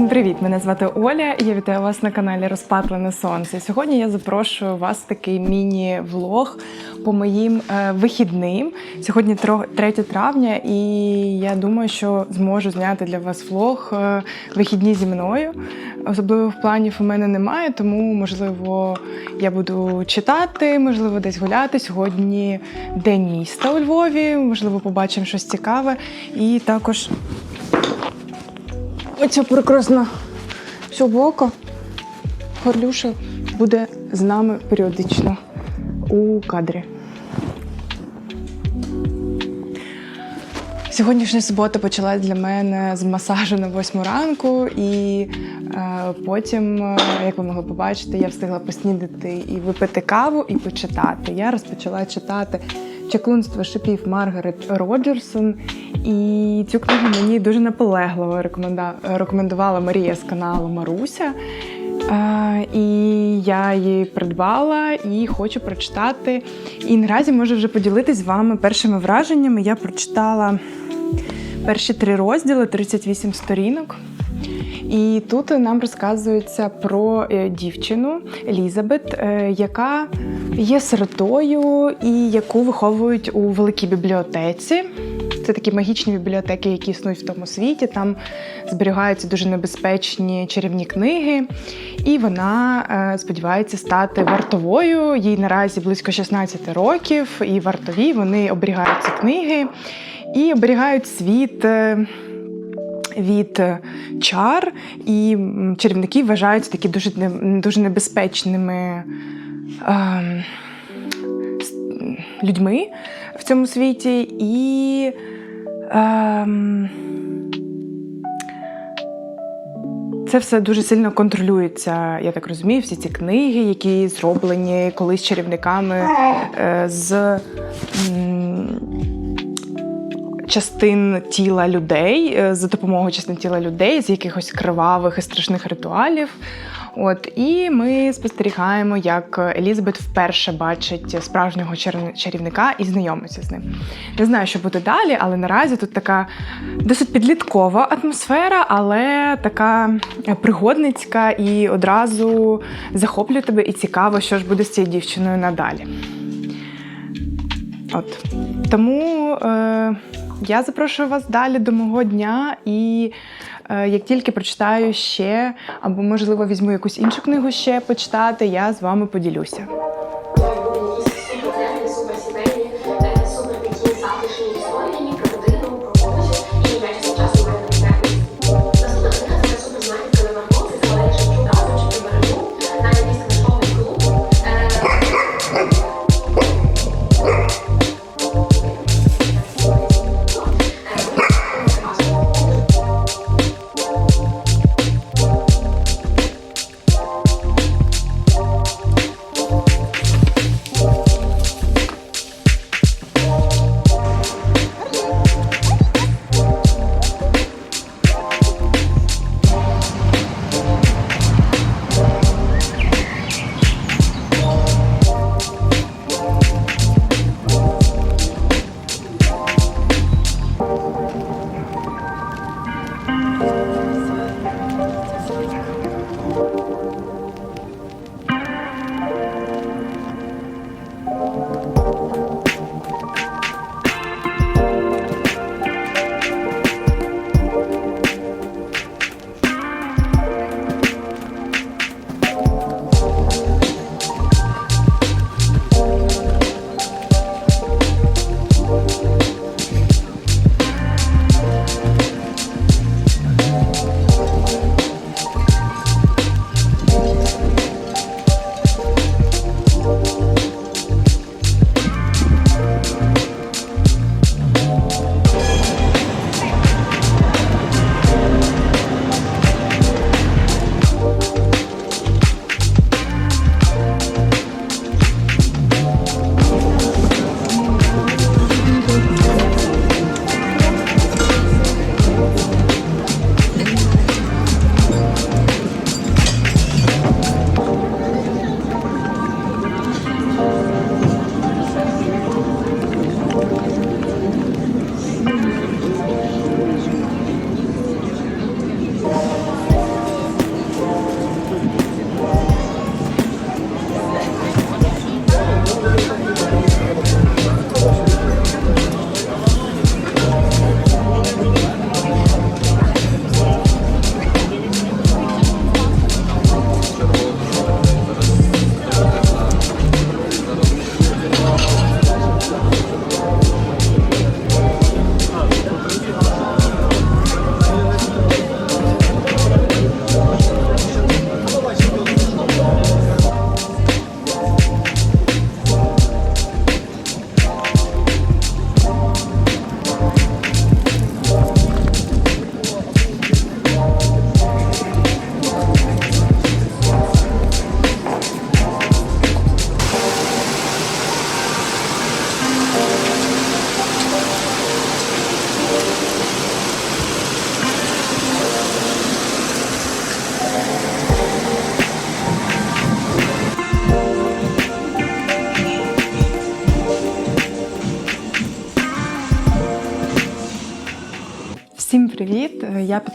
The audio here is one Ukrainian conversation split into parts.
привіт! Мене звати Оля. Я вітаю вас на каналі Розпатлене Сонце. Сьогодні я запрошую вас в такий міні-влог по моїм е, вихідним. Сьогодні 3 травня, і я думаю, що зможу зняти для вас влог е, вихідні зі мною. Особливих планів у мене немає, тому можливо я буду читати, можливо, десь гуляти. Сьогодні день міста у Львові. Можливо, побачимо щось цікаве. І також Оця прекрасна собака Горлюша буде з нами періодично у кадрі. Сьогоднішня субота почалась для мене з масажу на 8 ранку, і е, потім, е, як ви могли побачити, я встигла поснідати і випити каву і почитати. Я розпочала читати чаклунство шипів Маргарет Роджерсон. І цю книгу мені дуже наполегливо рекомендувала Марія з каналу Маруся. І я її придбала і хочу прочитати. І наразі можу вже поділитись з вами першими враженнями. Я прочитала перші три розділи, 38 сторінок. І тут нам розказується про е, дівчину Елізабет, е, яка є сиротою і яку виховують у великій бібліотеці. Це такі магічні бібліотеки, які існують в тому світі. Там зберігаються дуже небезпечні чарівні книги. І вона е, сподівається стати вартовою. Їй наразі близько 16 років, і вартові вони оберігають ці книги і оберігають світ. Е, від е, чар, і чарівники вважаються такі дуже, дуже небезпечними с- людьми в цьому світі. І ем, це все дуже сильно контролюється, я так розумію, всі ці книги, які зроблені колись чарівниками е, з. м, частин тіла людей е, за допомогою частин тіла людей з якихось кривавих і страшних ритуалів. От і ми спостерігаємо, як Елізабет вперше бачить справжнього чарівника і знайомиться з ним. Не знаю, що буде далі, але наразі тут така досить підліткова атмосфера, але така пригодницька і одразу захоплює тебе і цікаво, що ж буде з цією дівчиною надалі. От тому е, я запрошую вас далі до мого дня, і е, як тільки прочитаю ще, або можливо візьму якусь іншу книгу ще почитати, я з вами поділюся.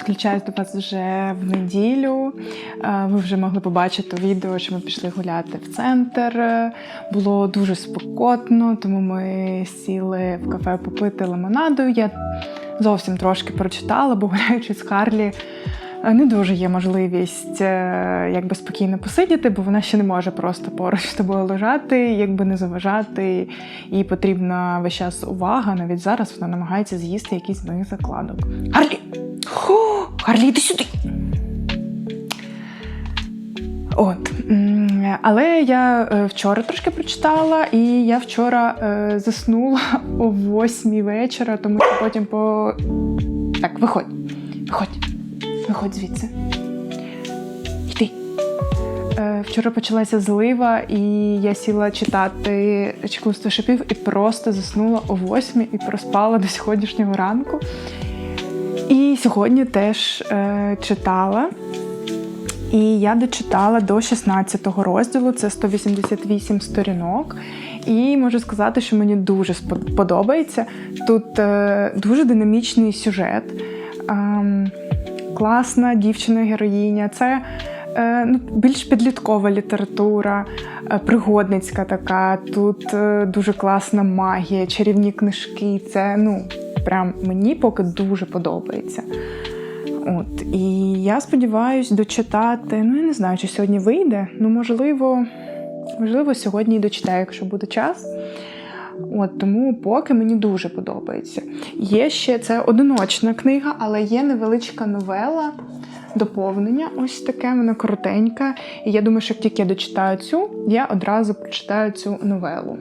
Підключаюсь до вас вже в неділю. Е, Ви вже могли побачити відео, що ми пішли гуляти в центр. Було дуже спекотно, тому ми сіли в кафе попити лимонаду. Я зовсім трошки прочитала, бо гуляючи з Харлі. е, Не дуже є можливість е, якби спокійно посидіти, бо вона ще не може просто поруч з тобою лежати, якби не заважати. Їй потрібна весь час увага. Навіть зараз вона намагається з'їсти якийсь моїх закладок. Харлі! Хо! Харлі, іди сюди! От. Але я е, вчора трошки прочитала, і я вчора е, заснула о восьмій вечора, тому що потім по. Так, виходь. Виходь. Виходь звідси. Йди. Е, Вчора почалася злива, і я сіла читати чекунство шипів і просто заснула о восьмій і проспала до сьогоднішнього ранку. І сьогодні теж е, читала. І я дочитала до 16-го розділу, це 188 сторінок. І можу сказати, що мені дуже спод- подобається. Тут е, дуже динамічний сюжет, ем, класна дівчина-героїня. Це е, ну, більш підліткова література, е, пригодницька така. Тут е, дуже класна магія, чарівні книжки. Це ну, прям мені поки дуже подобається. От, і я сподіваюся дочитати. Ну, я не знаю, чи сьогодні вийде. Ну, можливо, можливо, сьогодні і дочитаю, якщо буде час. От тому поки мені дуже подобається. Є ще це одиночна книга, але є невеличка новела, доповнення. Ось таке, вона коротенька. І я думаю, що як тільки я дочитаю цю, я одразу прочитаю цю новелу.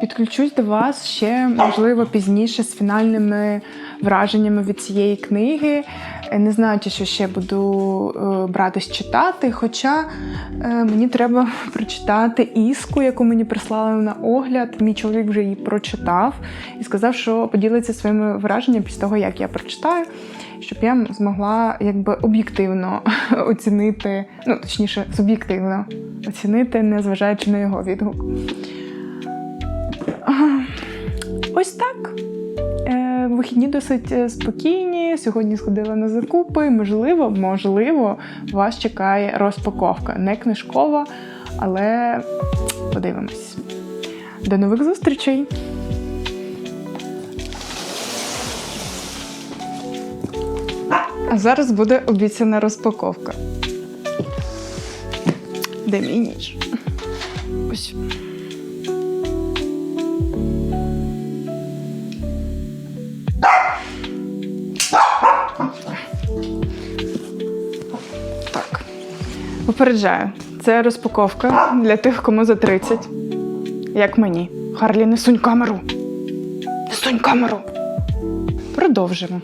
Підключусь до вас ще, можливо, пізніше з фінальними враженнями від цієї книги. Е, Не знаю, чи що ще буду е, братись читати. Хоча е, мені треба прочитати іску, яку мені прислали на огляд. Мій чоловік вже її прочитав і сказав, що поділиться своїми враженнями після того, як я прочитаю, щоб я змогла якби об'єктивно оцінити, ну точніше, суб'єктивно оцінити, незважаючи на його відгук. Ось так. Е, Вихідні досить е, спокійні. Сьогодні сходила на закупи. Можливо, можливо, вас чекає розпаковка. Не книжкова, але подивимось. До нових зустрічей! А зараз буде обіцяна розпаковка. Де мій ніж? Ось. Попереджаю, це розпаковка для тих, кому за 30. Як мені. Харлі, не сунь камеру. Не сунь камеру. Продовжимо.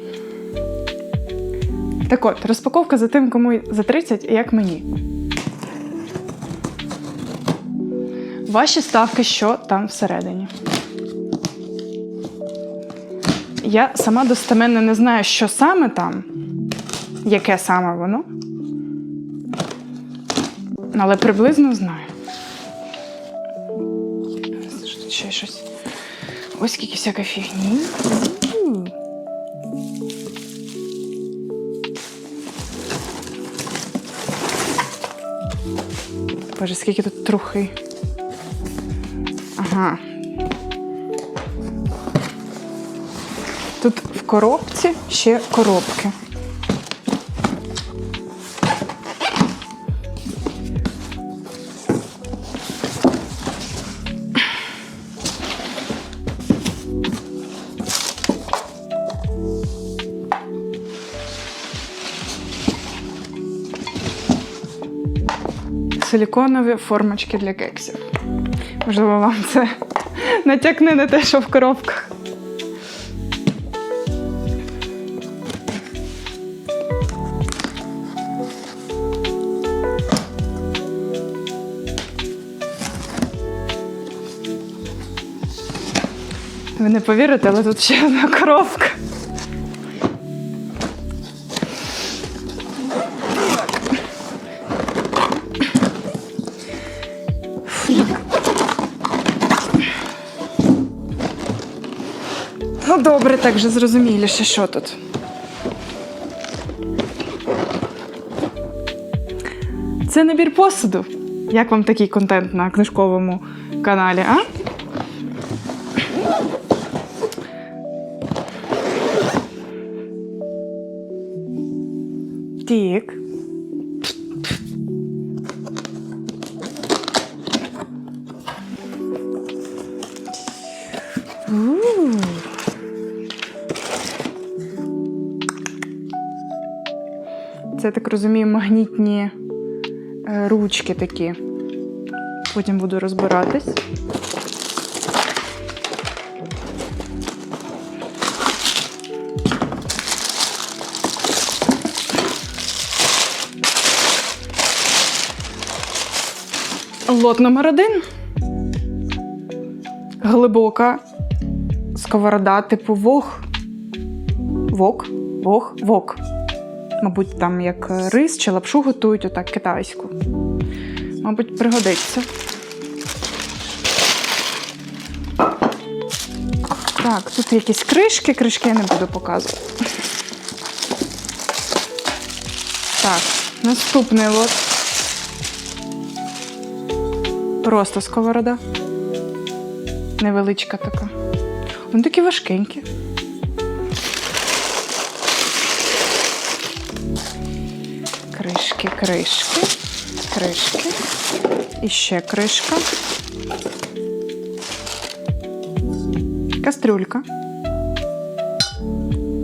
Так от, розпаковка за тим, кому за 30, як мені. Ваші ставки, що там всередині. Я сама достеменно не знаю, що саме там, яке саме воно. Але приблизно знаю. Тут ще щось? Ось скільки всякої фігні. Боже, скільки тут трухи. Ага. Тут в коробці ще коробки. Силіконові формочки для кексів. Можливо, вам це натякне на те, що в коробках. Ви не повірите, але тут ще одна коробка. Ну, добре, так вже зрозуміліше, що тут. Це набір посуду. Як вам такий контент на книжковому каналі, а? Розумію, магнітні е, ручки такі. Потім буду розбиратись. Лот номер один. Глибока сковорода типу вог. Вок, вог, вок. Мабуть, там як рис чи лапшу готують, отак китайську. Мабуть, пригодиться. Так, тут якісь кришки, кришки я не буду показувати. Так, наступний лот. Просто сковорода. Невеличка така. Вони такі важкенькі. Кришки, кришки. І ще кришка. Кастрюлька.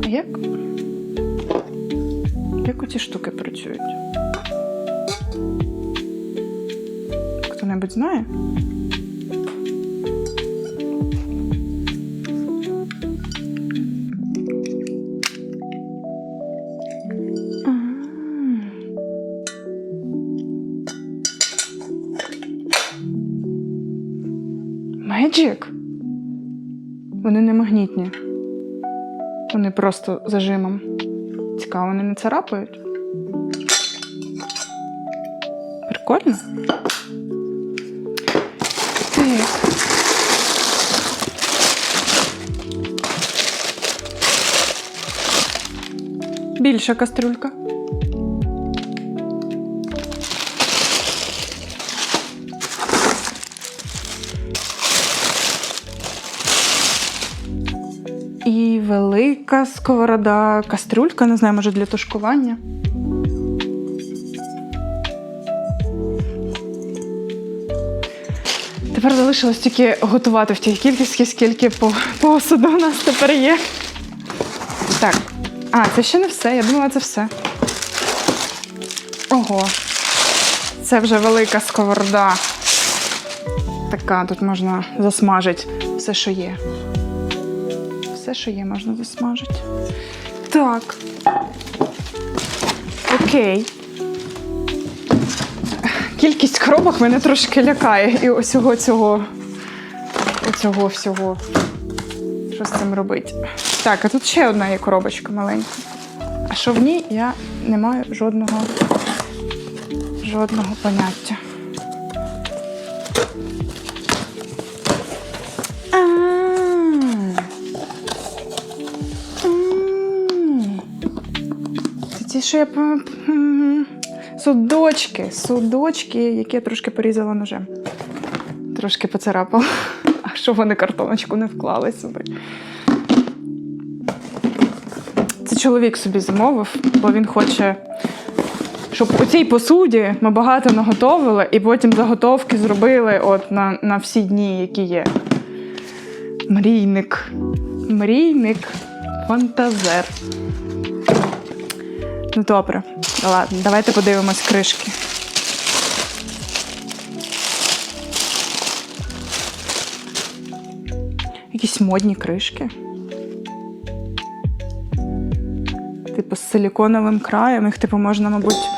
Як? Як оці штуки працюють? Хто-небудь знає? Вони просто зажимом. Цікаво, вони не царапають. Прикольно. Так. Більша кастрюлька. Велика сковорода, кастрюлька, не знаю, може для тушкування. Тепер залишилось тільки готувати в тій кількості, скільки по- посуду у нас тепер є. Так. А, це ще не все. Я думала, це все. Ого. Це вже велика сковорода. Така, тут можна засмажити все, що є. Все, що є, можна засмажити. Так. Окей. Кількість коробок мене трошки лякає. І ось цього цього. Оцього всього. Що з цим робити? Так, а тут ще одна є коробочка маленька. А що в ній, я не маю жодного, жодного поняття. Що я судочки, судочки, які я трошки порізала ножем. Трошки поцарапала. А що вони картоночку не вклали сюди? Це чоловік собі замовив, бо він хоче, щоб у цій посуді ми багато наготовили і потім заготовки зробили от на, на всі дні, які є. Мрійник. Мрійник. Фантазер. Ну добре, ладно, давайте подивимось кришки. Якісь модні кришки. Типу з силіконовим краєм. Їх, типу, можна, мабуть.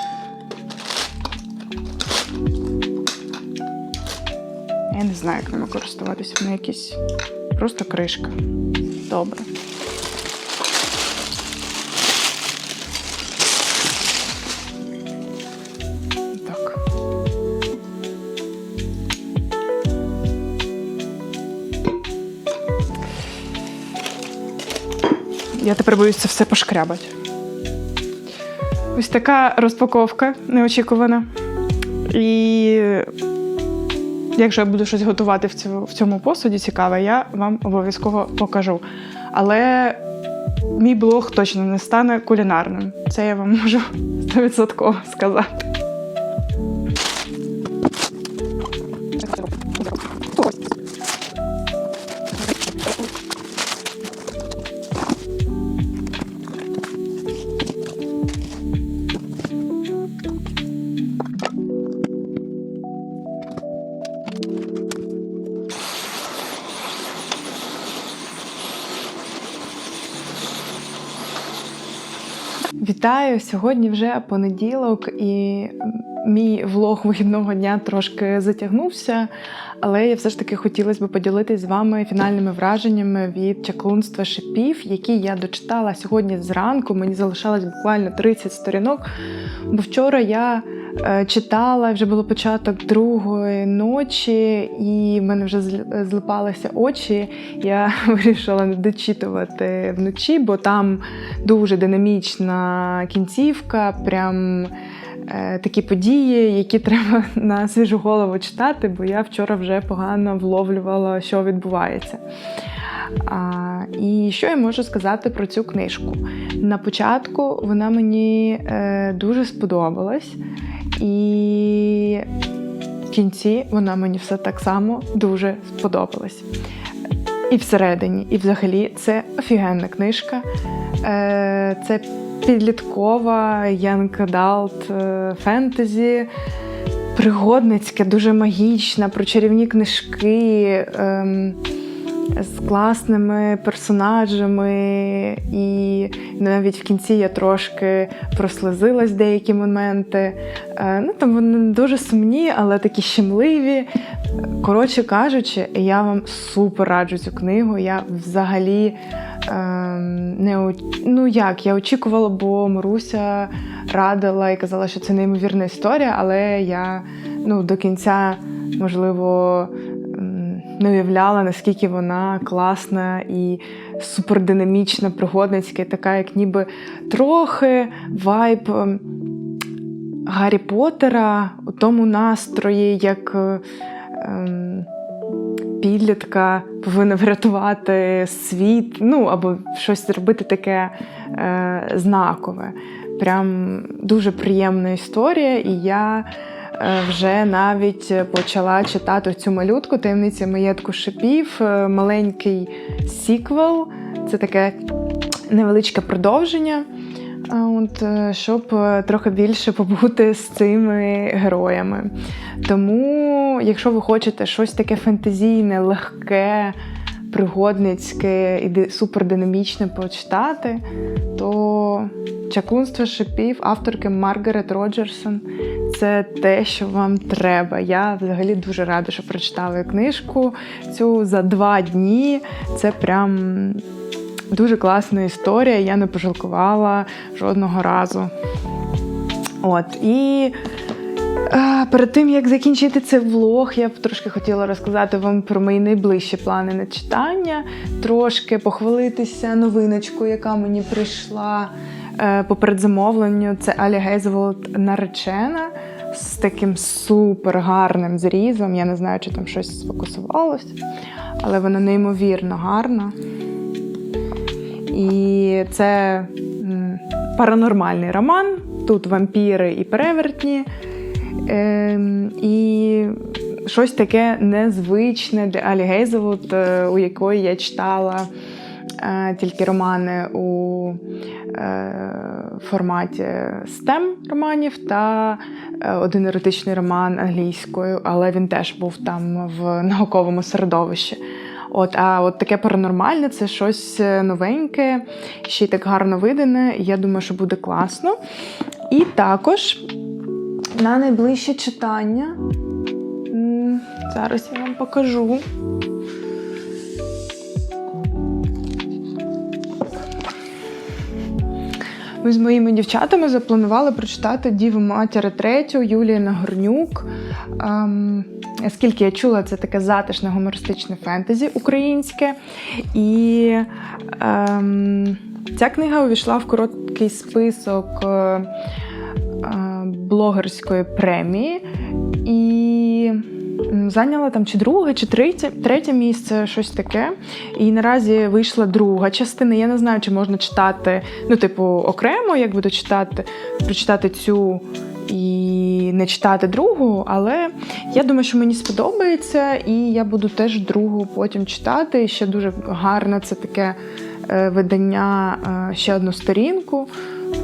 Я не знаю, як ними користуватися. Вони якісь просто кришка. Добре. Я тепер боюсь це все пошкрябати. Ось така розпаковка неочікувана. І якщо я буду щось готувати в цьому, посуді цікаве, я вам обов'язково покажу. Але мій блог точно не стане кулінарним. Це я вам можу 100% сказати. Вітаю! Сьогодні вже понеділок, і мій влог вихідного дня трошки затягнувся, але я все ж таки хотілося б поділитись з вами фінальними враженнями від чаклунства шипів, які я дочитала сьогодні зранку. Мені залишалось буквально 30 сторінок. Бо вчора я читала, вже було початок другої ночі, і в мене вже злипалися очі. Я вирішила не дочитувати вночі, бо там дуже динамічна кінцівка, прям е, такі події, які треба на свіжу голову читати, бо я вчора вже погано вловлювала, що відбувається. А, і що я можу сказати про цю книжку? На початку вона мені е, дуже сподобалась, і в кінці вона мені все так само дуже сподобалась. І всередині, і взагалі це офігенна книжка. Е, Це підліткова young adult е, фентезі, пригодницьке, дуже магічна, про чарівні книжки. З класними персонажами, і навіть в кінці я трошки прослезилась деякі моменти. Е, Ну, там вони дуже сумні, але такі щемливі. Коротше кажучи, я вам супер раджу цю книгу. Я взагалі ем, не ну як, я очікувала, бо Маруся радила і казала, що це неймовірна історія, але я ну, до кінця, можливо, не уявляла, наскільки вона класна і супердинамічна, пригодницька, і така, як ніби трохи вайб ем, Гаррі Поттера у тому настрої, як е, ем, підлітка повинна врятувати світ, ну або щось зробити таке е, знакове. Прям дуже приємна історія, і я вже навіть почала читати цю малютку таємниця маєтку шипів, е, маленький сіквел. Це таке невеличке продовження. От, е, щоб е, трохи більше побути з цими героями. Тому, якщо ви хочете щось таке фентезійне, легке, пригодницьке і ди- супердинамічне почитати, то чаклунство шипів авторки Маргарет Роджерсон це те, що вам треба. Я взагалі дуже рада, що прочитала книжку цю за два дні. Це прям Дуже класна історія, я не пожалкувала жодного разу. От, і перед тим, як закінчити цей влог, я б трошки хотіла розказати вам про мої найближчі плани на читання, трошки похвалитися новиночкою, яка мені прийшла е, по передзамовленню. Це Алі Гейзеволд наречена з таким супер гарним зрізом. Я не знаю, чи там щось сфокусувалось, але вона неймовірно гарна. І це паранормальний роман. Тут вампіри і перевертні. Ем, і щось таке незвичне для Алі Гейзелвуд, е, у якої я читала е, тільки романи у е, форматі STEM романів та один еротичний роман англійською, але він теж був там в науковому середовищі. От, а от таке паранормальне це щось новеньке, ще й так гарно видане. Я думаю, що буде класно. І також на найближче читання. Зараз я вам покажу. Ми з моїми дівчатами запланували прочитати Діву матір третю Юлії Нагорнюк. Ем, Скільки я чула, це таке затишне гумористичне фентезі українське. І ем, Ця книга увійшла в короткий список е, блогерської премії і зайняла там чи друге, чи третє, третє місце, щось таке. І наразі вийшла друга частина. Я не знаю, чи можна читати, ну, типу, окремо, як буду читати, прочитати цю і не читати другу, але я думаю, що мені сподобається, і я буду теж другу потім читати. І ще дуже гарне це таке е, видання, е, ще одну сторінку.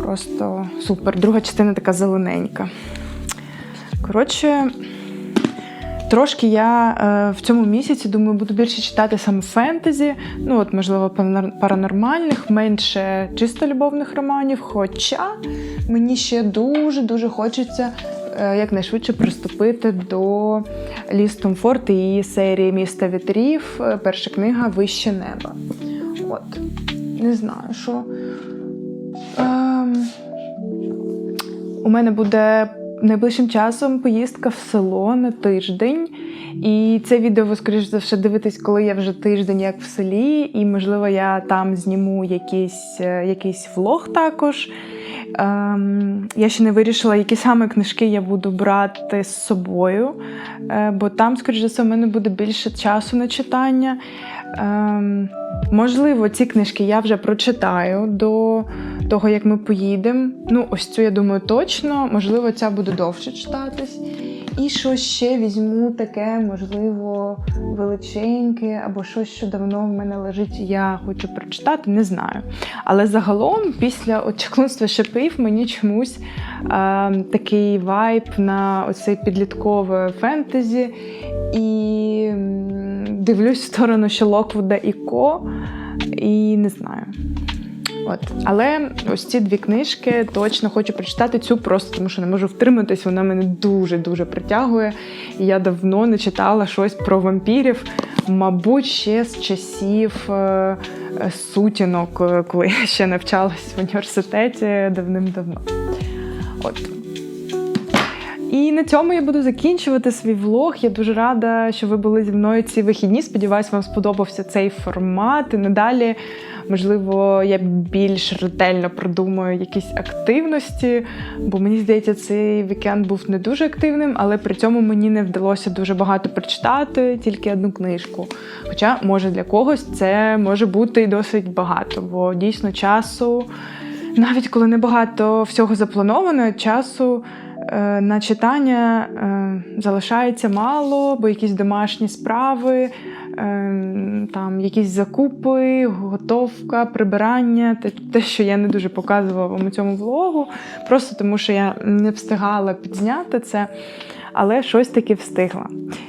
Просто супер. Друга частина така зелененька. Коротше, трошки я е, в цьому місяці думаю, буду більше читати саме фентезі, ну от, можливо, паранормальних, менше чисто любовних романів. Хоча мені ще дуже-дуже хочеться е, якнайшвидше приступити до Ліс Томфорт і серії Міста вітрів. Е, Перша книга Вище неба. От. Не знаю, що. Ем... У мене буде найближчим часом поїздка в село на тиждень. І це відео скоріш за все, дивитесь, коли я вже тиждень як в селі, і, можливо, я там зніму якийсь, е, якийсь влог також. Ем, я ще не вирішила, які саме книжки я буду брати з собою, е, бо там, скоріш за все, у мене буде більше часу на читання. Ем, можливо, ці книжки я вже прочитаю до того, як ми поїдемо. Ну, ось цю, я думаю, точно. Можливо, ця буде довше читатись. І щось ще візьму таке, можливо, величеньке, або щось, що давно в мене лежить, я хочу прочитати, не знаю. Але загалом, після от шипів, мені чомусь е, такий вайб на оцей підліткове фентезі. І дивлюсь в сторону ще Локвуда і Ко, і не знаю. От. Але ось ці дві книжки точно хочу прочитати цю просто, тому що не можу втриматись, вона мене дуже-дуже притягує. І я давно не читала щось про вампірів, мабуть, ще з часів е, е, сутінок, е, коли я ще навчалась в університеті давним-давно. От. І на цьому я буду закінчувати свій влог. Я дуже рада, що ви були зі мною ці вихідні. Сподіваюсь, вам сподобався цей формат. І надалі, можливо, я більш ретельно продумаю якісь активності, бо мені здається, цей вікенд був не дуже активним, але при цьому мені не вдалося дуже багато прочитати, тільки одну книжку. Хоча, може, для когось це може бути досить багато, бо дійсно часу, навіть коли небагато всього заплановано, часу на читання е, залишається мало, бо якісь домашні справи, е, там якісь закупи, готовка, прибирання, те, що я не дуже показувала вам у цьому влогу, просто тому що я не встигала підзняти це. Але щось таки встигла.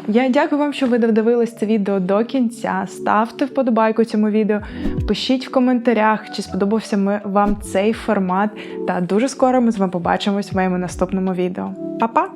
Я дякую вам, що ви додивились це відео до кінця. Ставте вподобайку цьому відео, пишіть в коментарях, чи сподобався ми- вам цей формат. Та дуже скоро ми з вами побачимось в моєму наступному відео. Па-па!